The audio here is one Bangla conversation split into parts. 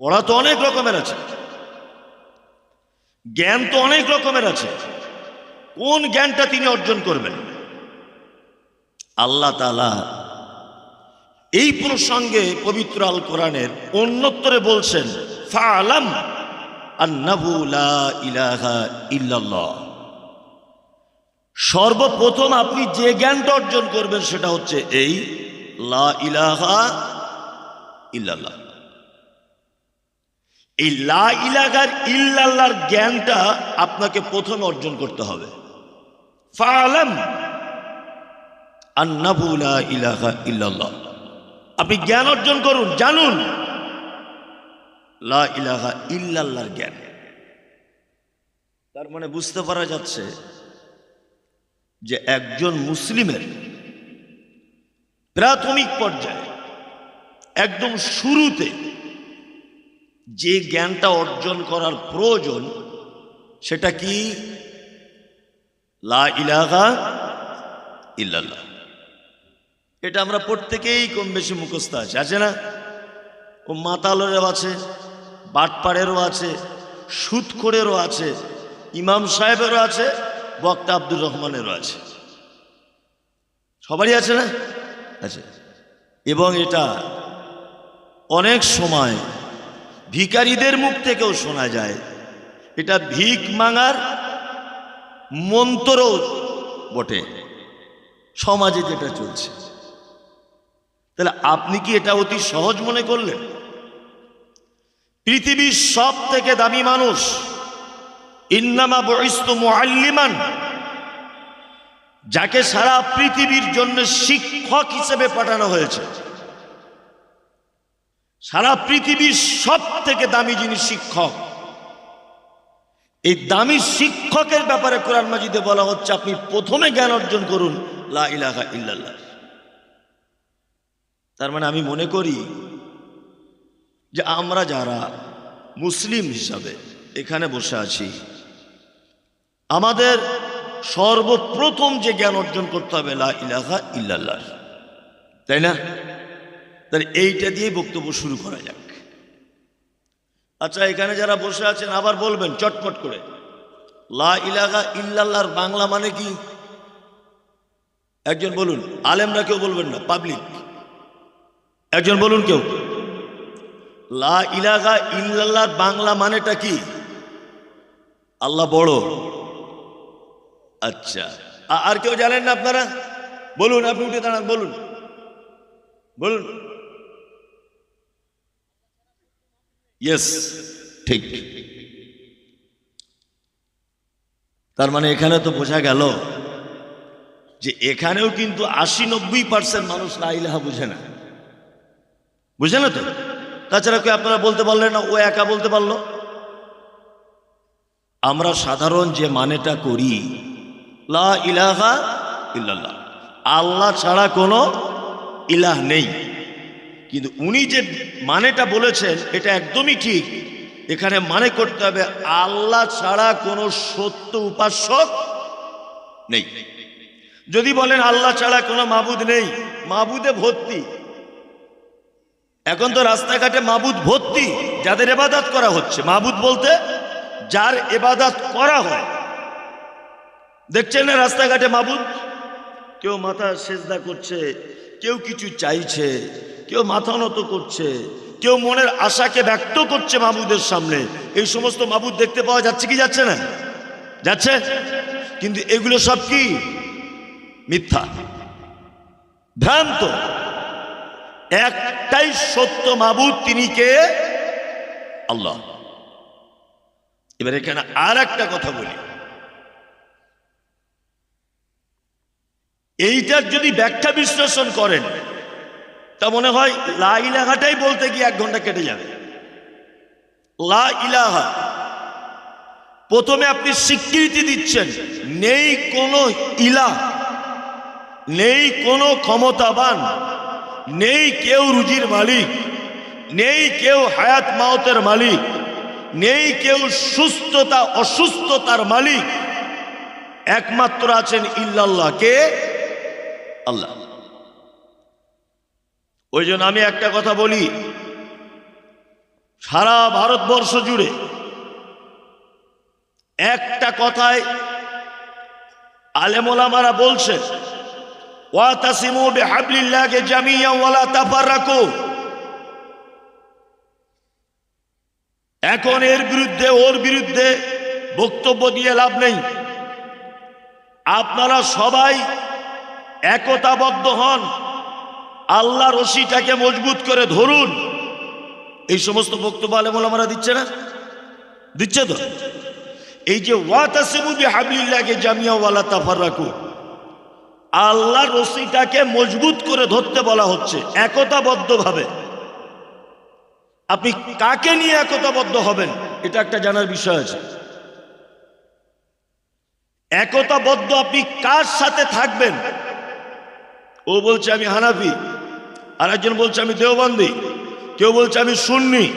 পড়া তো অনেক রকমের আছে। জ্ঞান তো অনেক রকমের আছে। কোন জ্ঞানটা তিনি অর্জন করবেন? আল্লাহ তালা এই প্রসঙ্গে পবিত্র আল কোরআনের অন্যত্তরে বলছেন ইলাহা ইল্লাল্লাহ। সর্বপ্রথম আপনি যে জ্ঞানটা অর্জন করবেন সেটা হচ্ছে এই লা ইলাহা ইল্লাল্লাহ। এই লা ইলাহার ইল্লাল্লাহর জ্ঞানটা আপনাকে প্রথম অর্জন করতে হবে। ফালাম আন্নাহু লা ইলাহা ইল্লাল্লাহ। আপনি জ্ঞান অর্জন করুন, জানুন। লা ইলাহা ইল্লাল্লাহর জ্ঞান। তার মানে বুঝতে পারা যাচ্ছে যে একজন মুসলিমের প্রাথমিক পর্যায়ে, একদম শুরুতে যে জ্ঞানটা অর্জন করার প্রয়োজন, সেটা কি? লা ইলাহা ইল্লাল্লাহ। এটা আমরা প্রত্যেকেই কম বেশি মুখস্থ আছে আছে না? ও মাতালেরও আছে, বাটপাড়েরও আছে সুদখোরেরও আছে, ইমাম সাহেবেরও আছে, বক্তা আব্দুর রহমানেরও আছে। সবারই আছে না? আছে। এবং এটা অনেক সময় ভিকারীদের মুখ থেকেও শোনা যায়। এটা ভিক মাঙার মন্ত্রও বটে। সমাজে যেটা চলছে। তাহলে আপনি কি এটা অতি সহজ মনে করলেন? পৃথিবীর সব থেকে দামি মানুষ ইন্নামা বয়স্ত মুআল্লিমান। যাকে সারা পৃথিবীর জন্য শিক্ষক হিসেবে পাঠানো হয়েছে। সারা পৃথিবীর সব থেকে দামি যিনি শিক্ষক, এই দামি শিক্ষকের ব্যাপারে কোরআন মাজিদে বলা হচ্ছে, আপনি প্রথমে জ্ঞান অর্জন করুন, লা ইলাহা ইল্লাল্লাহ। তার মানে আমি মনে করি যে আমরা যারা মুসলিম হিসাবে এখানে বসে আছি, আমাদের সর্বপ্রথম যে জ্ঞান অর্জন করতে হবে, লা ইলাহা ইল্লাল্লাহ। তাই না? তাহলে এইটা দিয়ে বক্তব্য শুরু করা যাক। আচ্ছা এখানে যারা বসে আছেন, আবার বলবেন, চটপট করে। লা ইলাহা ইল্লাল্লাহর বাংলা মানে কি? একজন বলুন, আলেমরা কেউ বলবেন না, পাবলিক। একজন বলুন কেউ। লা ইলাহা ইল্লাল্লাহর বাংলা মানেটা কি? আল্লাহ বড়। আচ্ছা আর কেউ জানেন না আপনারা? বলুন, আপনি উঠে দাঁড়ান, বলুন। বলুন। ইয়েস ঠিক। তার মানে এখানে তো বোঝা গেল যে এখানেও কিন্তু আশি নব্বই পার্সেন্ট মানুষ লা ইলাহা বুঝে না। বুঝে না তো? তাছাড়া কি আপনারা বলতে পারলেন না, ও একা বলতে পারল। আমরা সাধারণ যে মানেটা করি, লা ইলাহা ইল্লাল্লাহ, আল্লাহ ছাড়া কোনো ইলাহ নেই। কিন্তু উনি যে মানেটা বলেছেন, এটা একদমই ঠিক। এখানে মানে করতে হবে, আল্লাহ ছাড়া কোনো সত্য উপাসক নেই। যদি বলেন আল্লাহ ছাড়া কোনো মাবুদ নেই, মাবুদে ভর্তি। এখন তো রাস্তাঘাটে মাবুদ ভর্তি, যাদের এবাদাত করা হচ্ছে। মাবুদ বলতে যার এবাদাত করা হয়। দেখছেন না রাস্তাঘাটে মাবুদ? কেউ মাথা সেজদা করছে, কেউ কিছু চাইছে। কেউ মাথা নত করছে, কেউ মনের আশাকে ব্যক্ত করছে মাবুদের সামনে। এই সমস্ত মাবুদ দেখতে পাওয়া যাচ্ছে কি যাচ্ছে না? যাচ্ছে? কিন্তু এগুলো সব কি? মিথ্যা। ভ্রান্ত। একটাই সত্য মাবুদ, তিনি কে? আল্লাহ। এবার এখানে আর একটা কথা বলি। এইটার যদি ব্যাখ্যা বিশ্লেষণ করেন তা মনে হয় লা ইলাহাটাই বলতে গিয়ে এক ঘণ্টা কেটে যাবে। লা ইলাহা। প্রথমে আপনি স্বীকৃতি দিচ্ছেন, নেই কোনো ইলা নেই কোনো ক্ষমতাবান, নেই কেউ রুজির মালিক, নেই কেউ হায়াত মাওতের মালিক, নেই কেউ সুস্থতা, অসুস্থতার মালিক। একমাত্র আছেন ইল্লাল্লাহ। কে? আল্লাহ। ওই জন্য আমি একটা কথা বলি। সারা ভারতবর্ষ জুড়ে একটা কথায় আলেমোলামারা বলছে তাফাররাকু। এখন এর বিরুদ্ধে, ওর বিরুদ্ধে বক্তব্য দিয়ে লাভ নেই। আপনারা সবাই একতাবদ্ধ হন। আল্লাহ রশিটাকে মজবুত করে ধরুন। এই সমস্ত বক্তব্য আলেমোলামারা দিচ্ছে না? দিচ্ছে তো? এই যে, ওয়াতাসিমু বিহাবলিল্লাহি জামিয়াওয়ালা তাফার তাফাররাকু। আল্লাহ রশিটাকে মজবুত করে ধরতে বলা হচ্ছে, একতাবদ্ধভাবে। আপনি কাকে নিয়ে একতাবদ্ধ হবেন? এটা একটা জানার বিষয় আছে। একতাবদ্ধ আপনি কার সাথে থাকবেন? ও বলছে, আমি হানাফি। আর একজন বলছে, আমি দেওবন্দি। কেউ বলছে, আমি সুন্নি।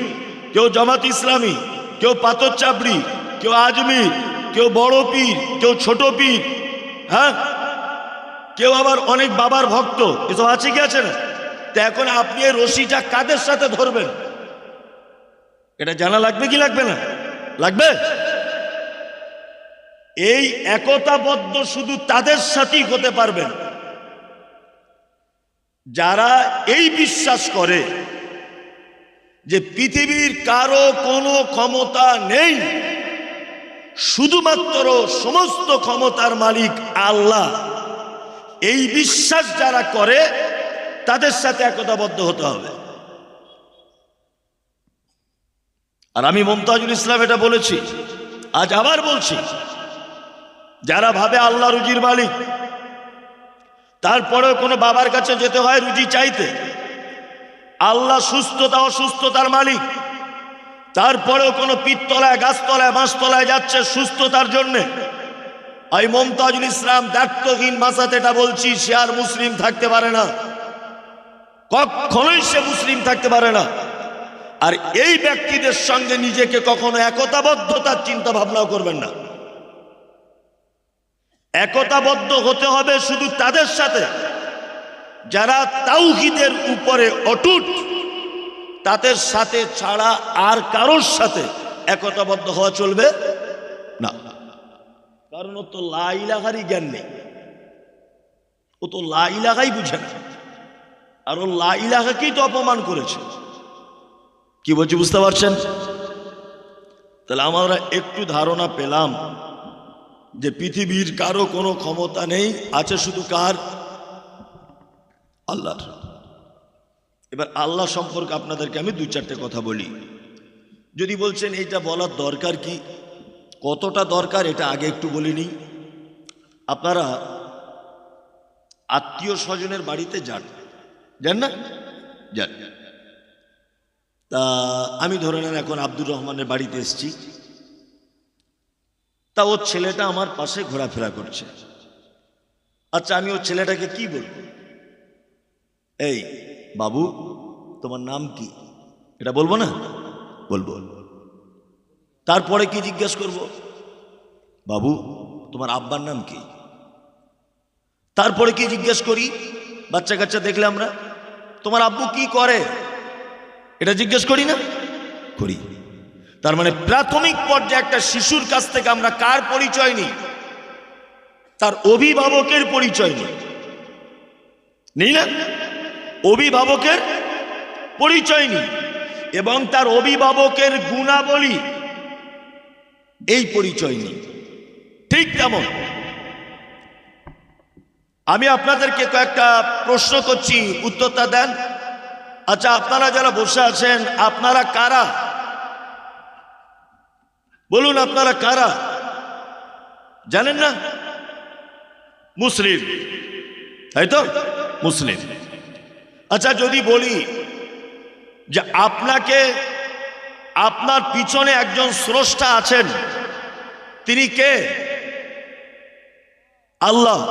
কেউ জামাত ইসলামী, কেউ পাথর চাপড়ি, কেউ আজমির, কেউ বড় পীর, কেউ ছোট পীর হ্যাঁ? কেউ আবার অনেক বাবার ভক্ত, এসব আছে কি আছে না? তো এখন আপনি এই রশিটা কাদের সাথে ধরবেন? এটা জানা লাগবে কি লাগবে না? লাগবে? এই একতাবদ্ধ শুধু তাদের সাথেই হতে পারবেন। যারা এই বিশ্বাস করে যে পৃথিবীর কারও কোনো ক্ষমতা নেই, শুধুমাত্র সমস্ত ক্ষমতার মালিক আল্লাহ, এই বিশ্বাস যারা করে, তাদের সাথে একতাবদ্ধ হতে হবে। আর আমি মমতাজুল ইসলাম এটা বলেছি, আজ আবার বলছি, যারা ভাবে আল্লাহ রুজির মালিক তারপরেও কোনো বাবার কাছে যেতে হয় রুজি চাইতে। আল্লাহ সুস্থতা অসুস্থতার মালিক। তারপরেও কোনো পিত্তলায়, গাছতলায়, বাঁশতলায় যাচ্ছে সুস্থতার জন্যে। আমি মমতাজুল ইসলাম দায়িত্বহীন ভাষাতে এটা বলছি, সে আর মুসলিম থাকতে পারে না। কখনোই সে মুসলিম থাকতে পারে না। আর এই ব্যক্তিদের সঙ্গে নিজেকে কখনো একতাবদ্ধতার চিন্তা ভাবনাও করবেন না। একতাবদ্ধ হতে হবে শুধু তাদের সাথে। যারা তাওহিদের উপরে অটুট, তাদের সাথে ছাড়া আর কারোর সাথে একতাবদ্ধ হওয়া চলবে না। কারণ ও তো লাইলাহারই জ্ঞান নেই। ও তো লাইলাহাই বুঝে না। আর ও লাইলাহাকেই তো অপমান করেছে। কি বলছি বুঝতে পারছেন? তাহলে আমরা একটু ধারণা পেলাম যে পৃথিবীর কারও কোনো ক্ষমতা নেই, আছে শুধু কার? আল্লাহর। এবার আল্লাহ সম্পর্কে আপনাদেরকে আমি দু চারটে কথা বলি। যদি বলছেন এইটা বলার দরকার কি? কতটা দরকার এটা আগে একটু বলিনি। আপনারা আত্মীয় স্বজনের বাড়িতে যান। যান না? যান। তা আমি ধরে নেন এখন আব্দুর রহমানের বাড়িতে এসছি। তা ওর ছেলেটা আমার পাশে ঘোরাফেরা করছে। আচ্ছা আমি ওর ছেলেটাকে কি বলব? এই, বাবু, তোমার নাম কি? এটা বলব না? বলব। তারপরে কি জিজ্ঞেস করব? বাবু, তোমার আব্বার নাম কি? তারপরে কি জিজ্ঞেস করি? বাচ্চা কাচ্চা দেখলে আমরা। তোমার আব্বু কি করে? এটা জিজ্ঞেস করি না? করি। তার মানে প্রাথমিক পর্যায়ে একটা শিশুর কাছ থেকে আমরা কার পরিচয় নিই? তার অভিভাবকের পরিচয় নিই। নেই না? অভিভাবকের পরিচয় নিই এবং তার অভিভাবকের গুণাবলী এই পরিচয় নিই। ঠিক তেমন। আমি আপনাদেরকে কয়েকটা প্রশ্ন করছি, উত্তরটা দেন। আচ্ছা আপনারা যারা বসে আছেন, আপনারা কারা? বলুন আপনারা কারা? জানেন না? মুসলিম। তাই তো? মুসলিম। আচ্ছা যদি বলি যে আপনাকে, আপনার পিছনে একজন স্রষ্টা আছেন, তিনি কে? আল্লাহ।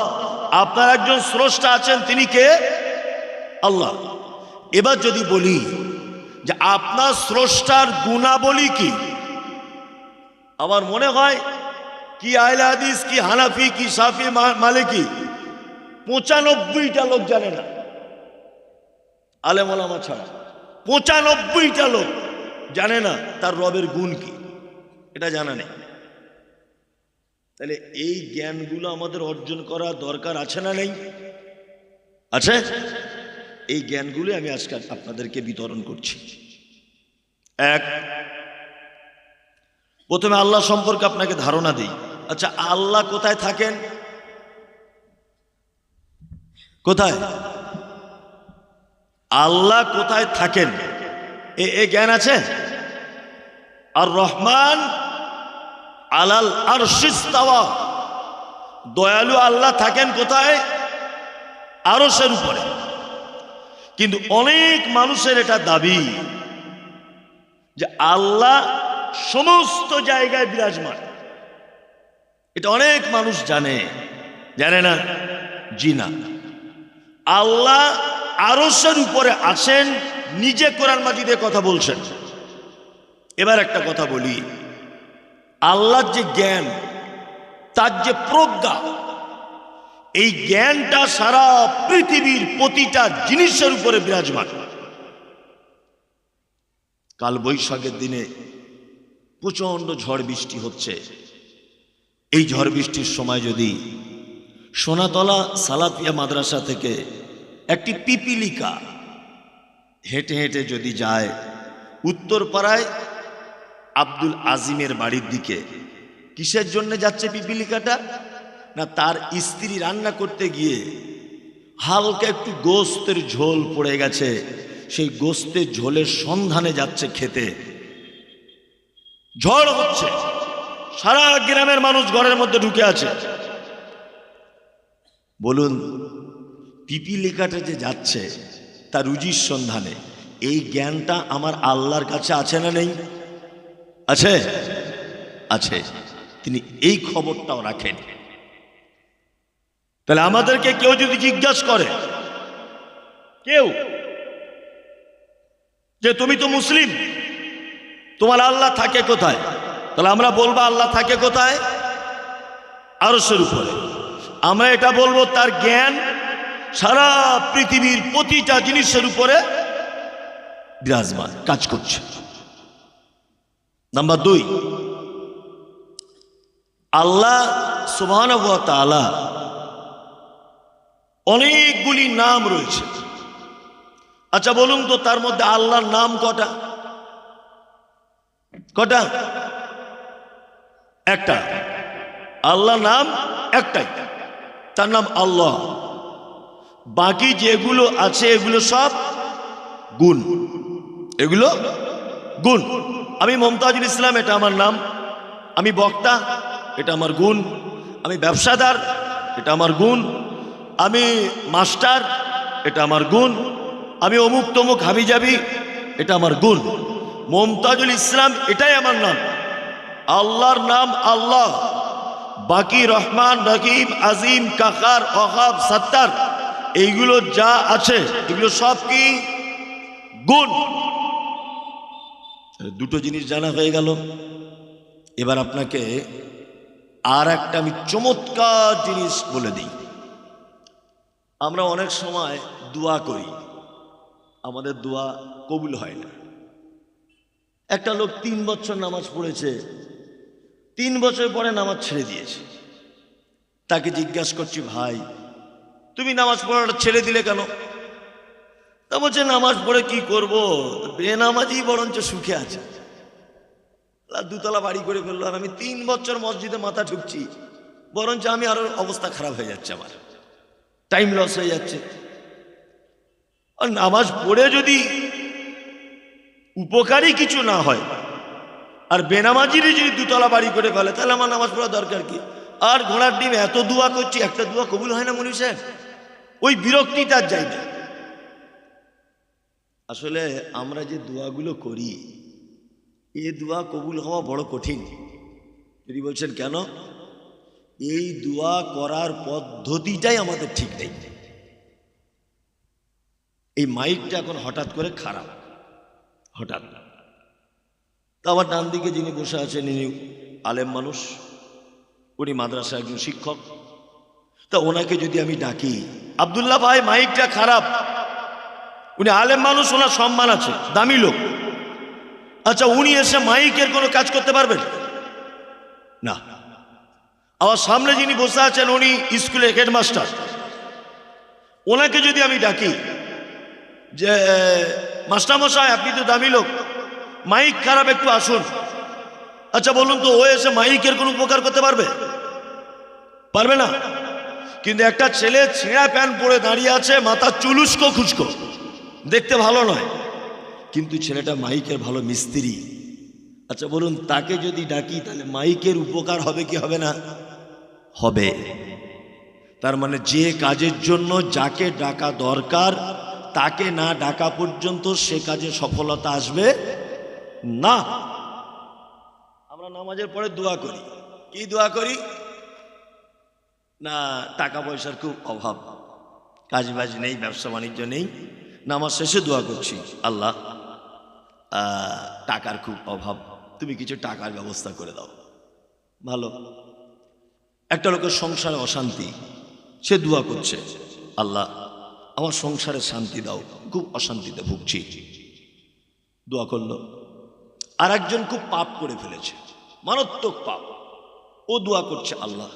আপনার একজন স্রষ্টা আছেন, তিনি কে? আল্লাহ। এবার যদি বলি যে আপনার স্রষ্টার গুণাবলী কি? আমার মনে হয়, কি আয়লা হাদিস, কি হানাফি, কি সাফি মালিকি, পঁচানব্বইটা লোক জানে না। আলেমলামা ছাড়া পঁচানব্বইটা লোক জানে না তার রবের গুণ কি। এটা জানা নেই। তাহলে এই জ্ঞানগুলো আমাদের অর্জন করা দরকার আছে না নেই? আছে? এই জ্ঞানগুলো আমি আজকে আপনাদেরকে বিতরণ করছি। এক প্রথমে আল্লাহ সম্পর্কে আপনাকে ধারণা দিই। আচ্ছা আল্লাহ কোথায় থাকেন? কোথায়? আল্লাহ কোথায় থাকেন? এ এ জ্ঞান আছে? আর রহমান আলাল আর দয়ালু আল্লাহ থাকেন কোথায়? আরসের উপরে। কিন্তু অনেক মানুষের এটা দাবি যে আল্লাহ সমস্ত জায়গায় বিরাজমান। এটা অনেক মানুষ জানে। জানে না? জি না। আল্লাহ আরসের উপরে আছেন নিজে কোরআন মাজিদে কথা বলছেন। এবার একটা কথা বলি। আল্লাহর যে জ্ঞান, তার যে প্রজ্ঞা, এই জ্ঞানটা সারা পৃথিবীর প্রতিটা জিনিসের উপরে বিরাজমান। কাল বৈশাখের দিনে প্রচণ্ড ঝড় বৃষ্টি হচ্ছে। এই ঝড় বৃষ্টির সময় যদি সোনাতলা সালাপিয়া মাদ্রাসা থেকে একটি পিপিলিকা হেঁটে হেঁটে যদি যায় উত্তরপাড়ায় আব্দুল আজিমের বাড়ির দিকে, কিসের জন্য যাচ্ছে পিপিলিকাটা? না, তার স্ত্রী রান্না করতে গিয়ে হালকা একটু গোস্তের ঝোল পড়ে গেছে, সেই গোস্তের ঝোলের সন্ধানে যাচ্ছে খেতে। ঝড় হচ্ছে। সারা গ্রামের মানুষ ঘরের মধ্যে ঢুকে আছে। বলুন পিপিলিকাটা যে যাচ্ছে তার রুজির সন্ধানে। এই জ্ঞানটা আমার আল্লাহর কাছে আছে না নেই? আছে? আছে। তিনি এই খবরটাও রাখেন। তাহলে আমাদেরকে কেউ যদি জিজ্ঞাসা করে, কেউ? যে তুমি তো মুসলিম তোমার আল্লাহ থাকে কোথায়? তাহলে আমরা বলব আল্লাহ থাকে কোথায়? আরসের উপরে। আমরা এটা বলব তার জ্ঞান সারা পৃথিবীর প্রতিটা জিনিসের উপরে বিরাজমান, কাজ করছে। নাম্বার দুই, আল্লাহ সুবহান তালা অনেকগুলি নাম রয়েছে। আচ্ছা বলুন তো তার মধ্যে আল্লাহর নাম কটা? কটা? একটা। আল্লাহ নাম একটাই। তার নাম আল্লাহ। বাকি যেগুলো আছে, এগুলো সব গুণ। এগুলো গুণ। আমি মমতাজুল ইসলাম, এটা আমার নাম। আমি বক্তা, এটা আমার গুণ। আমি ব্যবসাদার, এটা আমার গুণ। আমি মাস্টার, এটা আমার গুণ। আমি অমুক তমুক হাবি যাবি এটা আমার গুণ। মমতাজুল ইসলাম, এটাই আমার নাম। আল্লাহর নাম আল্লাহ। বাকি রহমান, রহিম, আজিম, কাকার অহাব সত্তার, এইগুলো যা আছে, এগুলো সব কি গুণ? দুটো জিনিস জানা হয়ে গেল। এবার আপনাকে আর একটা আমি চমৎকার জিনিস বলে দিই। আমরা অনেক সময় দোয়া করি। আমাদের দোয়া কবুল হয় না। একটা লোক তিন বছর নামাজ পড়েছে, তিন বছর পরে নামাজ ছেড়ে দিয়েছে। তাকে জিজ্ঞাসা করছি, ভাই, তুমি নামাজ পড়াটা ছেড়ে দিলে কেন? তা বলছে, নামাজ পড়ে কি করব? বেনামাজি বরঞ্চ সুখে আছে। দুতলা বাড়ি করে ফেলল, আর আমি তিন বছর মসজিদে মাথা ঢুকছি বরঞ্চ আমি আরও অবস্থা খারাপ হয়ে যাচ্ছে আমার। টাইম লস হয়ে যাচ্ছে। আর নামাজ পড়ে যদি উপকারী কিছু না হয়। আর বেনামাজিরই যদি দুতলা বাড়ি করে ফেলে, তাহলে আমার নামাজ পড়া দরকার কি? আর ঘোড়ার ডিম এত দোয়া করছি, একটা দোয়া কবুল হয় না মনি সাহেব? ওই বিরক্তি তার যাই না। আসলে আমরা যে দোয়াগুলো করি, এ দোয়া কবুল হওয়া বড় কঠিন। যদি বলছেন, কেন? এই দোয়া করার পদ্ধতিটাই আমাদের ঠিক নেই। এই মাইকটা এখন হঠাৎ করে খারাপ। হঠাৎ। তা আমার ডান দিকে যিনি বসে আছেন, ইনি আলেম মানুষ। উনি মাদ্রাসা একজন শিক্ষক। তা ওনাকে যদি আমি ডাকি, আবদুল্লাহ ভাই, মাইকটা খারাপ। উনি আলেম মানুষ, ওনার সম্মান আছে, দামি লোক। আচ্ছা উনি এসে মাইকের কোনো কাজ করতে পারবেন? না। আবার সামনে যিনি বসে আছেন, উনি স্কুলের হেডমাস্টার। ওনাকে যদি আমি ডাকি, যে মাস্টারমশাই, আপনি তো দামি লোক। মাইক খারাপ একটু আসুন। আচ্ছা বলুন তো, ও এসে মাইকের কোনো উপকার করতে পারবে? পারবে না? কিন্তু একটা ছেলে ছেঁড়া প্যান্ট পরে দাঁড়িয়ে আছে মাথা চুলুস্কো খুচকো দেখতে ভালো নয়। কিন্তু ছেলেটা মাইকের ভালো মিস্ত্রি। আচ্ছা বলুন, তাকে যদি ডাকি, তাহলে মাইকের উপকার হবে কি হবে না? হবে। তার মানে যে কাজের জন্য যাকে ডাকা দরকার তাকে না ডাকা পর্যন্ত সে কাজে সফলতা আসবে না। আমরা নামাজের পরে দোয়া করি। কি দোয়া করি? না টাকা পয়সার খুব অভাব। কাজ বাজ নেই, ব্যবসা বাণিজ্য নেই। নামাজ শেষে দোয়া করছি, আল্লাহ টাকার খুব অভাব। তুমি কিছু টাকার ব্যবস্থা করে দাও। ভালো। একটা লোকের সংসারে অশান্তি, সে দোয়া করছে, আল্লাহ আমার সংসারে শান্তি দাও, খুব অশান্তিতে ভুগছি। দোয়া করল। আর একজন খুব পাপ করে ফেলেছে, মারাত্মক পাপ। ও দোয়া করছে, আল্লাহ,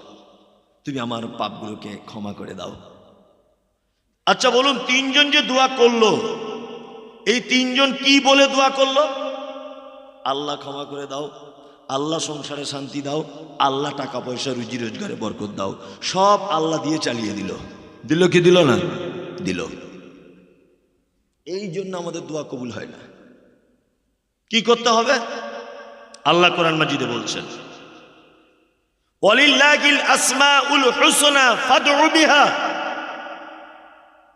তুমি আমার পাপগুলোকে ক্ষমা করে দাও। আচ্ছা বলুন, তিনজন যে দোয়া করল, এই তিনজন কি বলে দোয়া করল? আল্লাহ ক্ষমা করে দাও, আল্লাহ সংসারে শান্তি দাও, আল্লাহ টাকা পয়সা রুজি রোজগারে বরকত দাও। সব আল্লাহ দিয়ে চালিয়ে দিল। দিল কি দিল না? দিল। এই জন্য আমাদের দোয়া কবুল হয় না। কি করতে হবে? আল্লাহ কোরআন মাজিদে বলছেন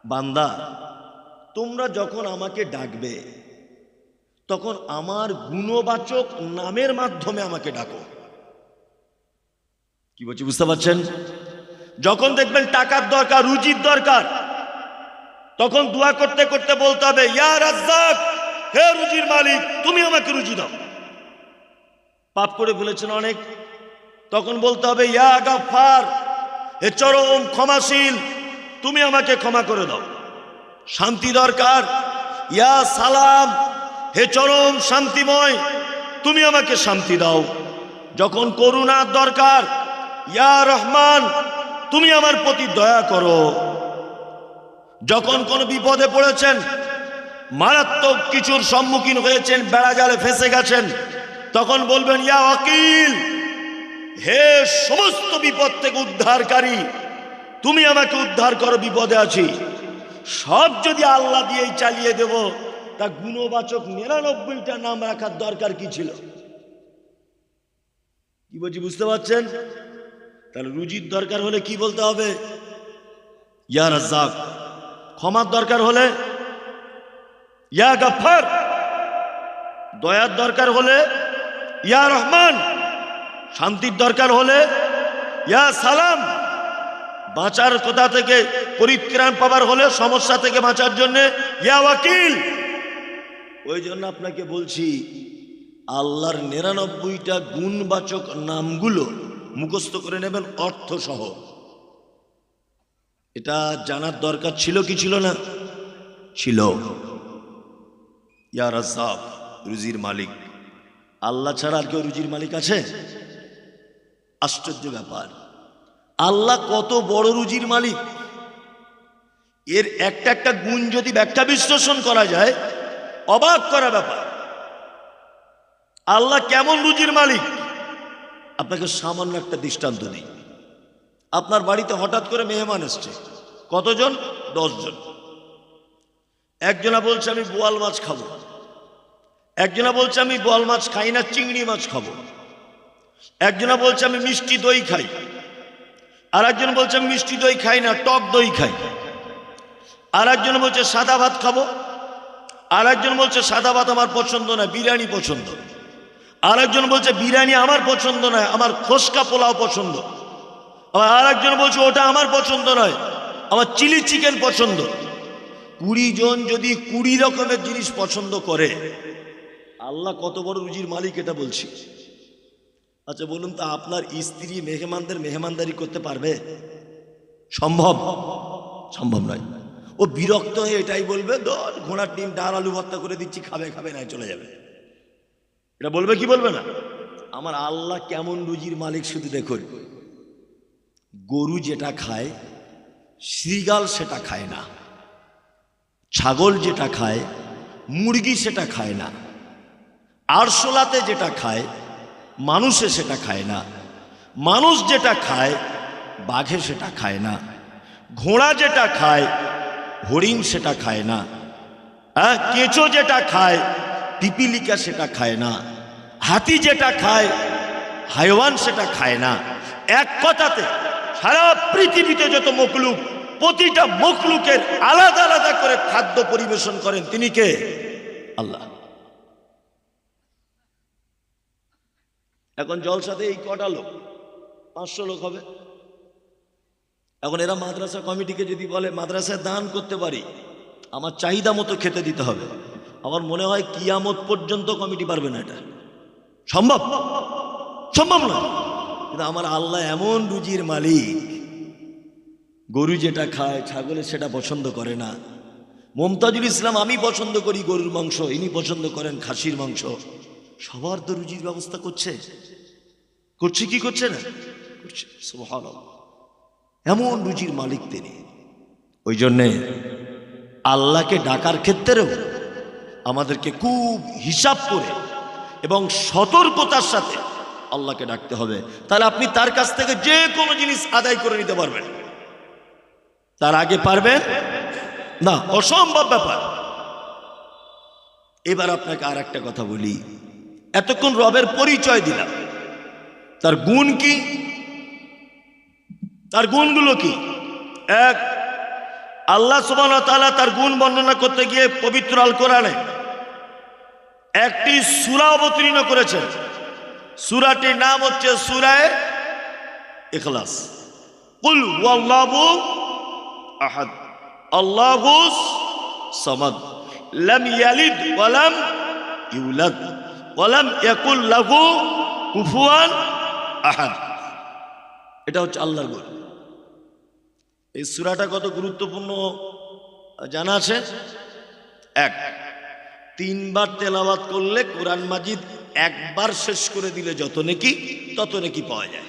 বান্দা, তোমরা যখন আমাকে ডাকবে, তখন আমার গুণবাচক নামের মাধ্যমে আমাকে ডাকো। কি বলছি, বুঝতে পারছেন? যখন দেখবেন টাকার দরকার, রুজির দরকার তখন দোয়া করতে করতে বলতে হবে, ইয়া হে রুজির মালিক, তুমি আমাকে রুজি দাও। পাপ করে ফেলেছেন অনেক। তখন বলতে হবে, ইয়া গাফার হে চরম ক্ষমাশীল, তুমি আমাকে ক্ষমা করে দাও। শান্তি দরকার। ইয়া সালাম, হে চরম শান্তিময়, তুমি আমাকে শান্তি দাও। যখন করুণার দরকার, ইয়া রহমান, তুমি আমার প্রতি দয়া করো। যখন কোনো বিপদে পড়েছেন, মারাত্মক কিছুর সম্মুখীন হয়েছেন, বেড়া জালে ফেসে গেছেন, তখন বলবেন, ইয়া ওয়াকিল, হে সমস্ত বিপদ থেকে উদ্ধারকারী, তুমি আমাকে উদ্ধার করো, বিপদে আছি। সব যদি আল্লাহ দিয়েই চালিয়ে দেব, তা গুণবাচক নিরানব্বইটা নাম রাখার দরকার কি ছিল? কি বলছি, বুঝতে পারছেন? তাহলে রুজির দরকার হলে কি বলতে হবে? ইয়া রাজ্জাক ক্ষমার দরকার হলে, ইয়া গাফার দয়ার দরকার হলে, ইয়া রহমান, শান্তির দরকার হলে, ইয়া সালাম, বাঁচার কোথা থেকে পরিত্রাণ পাবার হলে, সমস্যা থেকে বাঁচার জন্যে, ইয়া ওয়াকিল। ওই জন্য আপনাকে বলছি, আল্লাহর নিরানব্বইটা গুণবাচক নামগুলো মুখস্থ করে নেবেন অর্থ সহ এটা জানার দরকার ছিল কি ছিল না? ছিল। ইয়া রাজ্জাক, রুজির মালিক। আল্লাহ ছাড়া আর কেউ রুজির মালিক আছে? আশ্চর্য ব্যাপার। আল্লাহ কত বড় রুজির মালিক। এর একটা একটা গুণ যদি ব্যাখ্যা বিশ্লেষণ করা যায়, অবাক করা ব্যাপার। আল্লাহ কেমন রুজির মালিক? আপনাকে সামান্য একটা দৃষ্টান্ত দিই। আপনার বাড়িতে হঠাৎ করে মেহমান এসছে। কতজন? জন একজনা বলছে, আমি বোয়াল মাছ খাব। একজনা বলছে, আমি বোয়াল মাছ খাই না, চিংড়ি মাছ খাব। একজনা বলছে, আমি মিষ্টি দই খাই। আর একজন বলছে, আমি মিষ্টি দই খাই না, টক দই খাই। আর একজন বলছে, সাদা ভাত খাব। আর একজন বলছে, সাদা ভাত আমার পছন্দ না বিরিয়ানি পছন্দ। আর একজন বলছে, বিরিয়ানি আমার পছন্দ নয়, আমার খোসকা পোলাও পছন্দ। আবার আর একজন বলছে, ওটা আমার পছন্দ নয়, আমার চিলি চিকেন পছন্দ। কুড়ি জন যদি কুড়ি রকমের জিনিস পছন্দ করে, আল্লাহ কত বড় রুজির মালিক এটা বলছি। আচ্ছা বলুন তো, আপনার স্ত্রী মেহমানদের মেহমানদারি করতে পারবে? সম্ভব? সম্ভব নয়। ও বিরক্ত হয়ে এটাই বলবে দল ঘোড়ার ডিম, ডাল, আলু ভর্তা করে দিচ্ছি, খাবে খাবে না চলে যাবে। এটা বলবে কি বলবে না? আমার আল্লাহ কেমন রুজির মালিক শুধু দেখুন। গরু যেটা খায় শ্রীগাল সেটা খায় না। ছাগল যেটা খায়, মুরগি সেটা খায় না। আরশোলাতে যেটা খায়, মানুষে সেটা খায় না। মানুষ যেটা খায়, বাঘে সেটা খায় না। ঘোড়া যেটা খায়, হরিণ সেটা খায় না। হ্যাঁ কেঁচো যেটা খায়, পিপিলিকা সেটা খায় না। হাতি যেটা খায় হাইওয়ান সেটা খায় না। এক কথাতে সারা পৃথিবীতে যত মকলুক, প্রতিটা মকলুকের আলাদা আলাদা করে খাদ্য পরিবেশন করেন। তিনি কে? আল্লাহ। এখন জলসাতে এই কটা লোক, পাঁচশো লোক হবে। এখন এরা মাদ্রাসা কমিটিকে যদি বলে, মাদ্রাসায় দান করতে পারি, আমার চাহিদা মতো খেতে দিতে হবে। আমার মনে হয় কিয়ামত পর্যন্ত কমিটি পারবে না এটা। সম্ভব? সম্ভব না কিন্তু আমার আল্লাহ এমন রুজির মালিক। গরু যেটা খায় ছাগলের সেটা পছন্দ করে না। মমতাজুল ইসলাম আমি পছন্দ করি গরুর মাংস, ইনি পছন্দ করেন খাসির মাংস। সবার তো রুজির ব্যবস্থা করছে। করছে কি করছে না? করছে এমন রুজির মালিক তিনি। ওই জন্যে আল্লাহকে ডাকার ক্ষেত্রেও আমাদেরকে খুব হিসাব করে এবং সতর্কতার সাথে আল্লাহকে ডাকতে হবে। তাহলে আপনি তার কাছ থেকে যে কোনো জিনিস আদায় করে নিতে পারবেন। তার আগে পারবেন? না, অসম্ভব ব্যাপার। এবার আপনাকে আর একটা কথা বলি। এতক্ষণ রবের পরিচয় দিলাম। তার গুণ কি? তার গুণগুলো কি? এক, আল্লাহ সুবান তাআলা তার গুণ বর্ণনা করতে গিয়ে পবিত্র আল কোরআনে একটি সূরা অবতীর্ণ করেছেন। সূরাটির নাম হচ্ছে সূরায়ে আহাদ। ইয়ালিদ ইয়াকুল আহাদ। এটা হচ্ছে আল্লাহর গুণ এই সুরাটা কত গুরুত্বপূর্ণ জানা আছে? এক। তিনবার তেলাওয়াত করলে কোরআন মাজিদ একবার শেষ করে দিলে যত নেকি, তত নেকি পাওয়া যায়।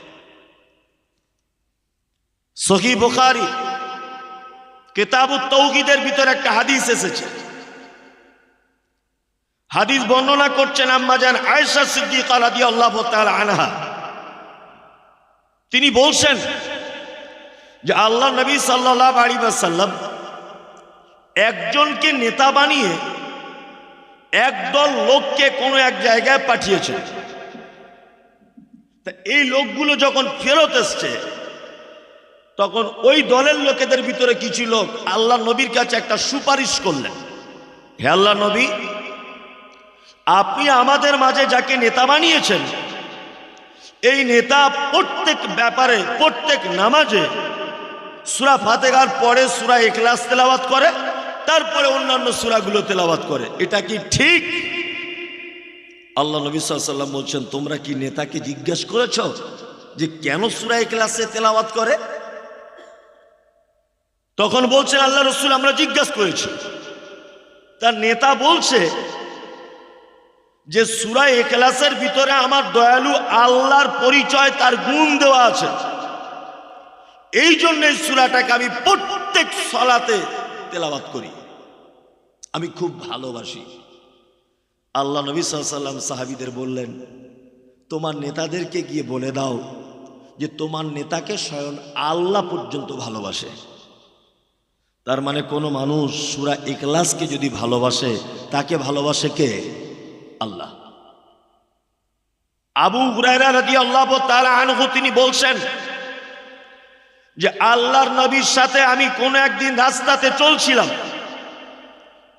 সহি বুখারী কেতাবুত তৌকিদের ভিতরে একটা হাদিস এসেছে। হাদিস বর্ণনা করছেন আম্মাজান আয়েশা সিদ্দিকা রাদিয়াল্লাহু তাআলা আনহা। তিনি বলছেন যে আল্লাহ নবী সাল্লাল্লাহু আলাইহি ওয়াসাল্লাম একজনকে নেতা বানিয়ে একদল লোককে কোনো এক জায়গায় পাঠিয়েছে। তা এই লোকগুলো যখন ফেরত এসছে, তখন ওই দলের লোকেদের ভিতরে কিছু লোক আল্লাহ নবীর কাছে একটা সুপারিশ করলেন। হে আল্লাহ নবী, আপনি আমাদের মাঝে যাকে নেতা বানিয়েছেন, এই নেতা প্রত্যেক ব্যাপারে, প্রত্যেক নামাজে সুরা ফাতেগার পরে সুরা এখলাস তেলাওয়াত করে। তারপরে অন্যান্য সুরাগুলো তেলাওয়াত করে। এটা কি ঠিক? আল্লাহ নবী সাল্লাম বলছেন, তোমরা কি নেতাকে জিজ্ঞেস করেছ যে কেন সুরা এখলাসে তেলাওয়াত করে? তখন বলছেন, আল্লাহ রসুল, আমরা জিজ্ঞাসা করেছি। তার নেতা বলছে যে সুরা এখলাসের ভিতরে আমার দয়ালু আল্লাহর পরিচয়, তার গুণ দেওয়া আছে। এই জন্য সুরাটাকে আমি প্রত্যেক সলাতে তেলাওয়াত করি। আমি খুব ভালোবাসি। আল্লাহ নবী সাল্লাম সাহাবিদের বললেন, তোমার নেতাদেরকে গিয়ে বলে দাও যে তোমার নেতাকে স্বয়ং আল্লাহ পর্যন্ত ভালোবাসে। তার মানে কোনো মানুষ সুরা ইকলাসকে যদি ভালোবাসে, তাকে ভালোবাসে কে? আল্লাহ। আবু আল্লাহ আনহু তিনি বলছেন যে, আল্লাহর নবীর সাথে আমি কোন একদিন রাস্তাতে চলছিলাম।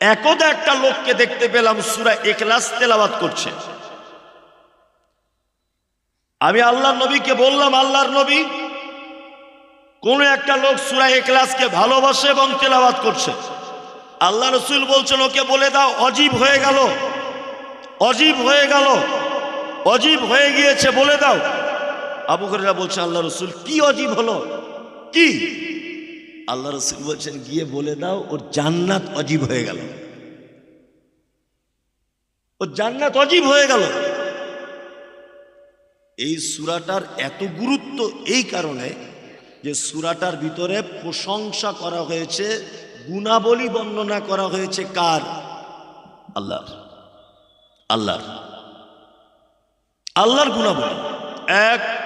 একদা একটা লোককে দেখতে পেলাম, সুরা একলাস তেলাওয়াত করছে। আমি আল্লাহর নবীকে বললাম, আল্লাহর নবী, কোন একটা লোক সুরা একলাসকে ভালোবাসে এবং তেলাওয়াত করছে। আল্লাহ রসুল বলছেন, ওকে বলে দাও, অজীব হয়ে গেল, অজীব হয়ে গেল, অজীব হয়ে গিয়েছে, বলে দাও। আবু হরেরা বলছে, আল্লাহ রসুল, কি অজীব হলো? কি? আল্লাহ রসুল বলছেন, গিয়ে বলে দাও, ওর জান্নাত অজীব হয়ে গেল। ওর জান্নাত অজীব হয়ে গেল। এই সুরাটার এত গুরুত্ব এই কারণে যে সুরাটার ভিতরে প্রশংসা করা হয়েছে, গুণাবলী বর্ণনা করা হয়েছে কার? আল্লাহর। আল্লাহর। আল্লাহর গুণাবলী। এক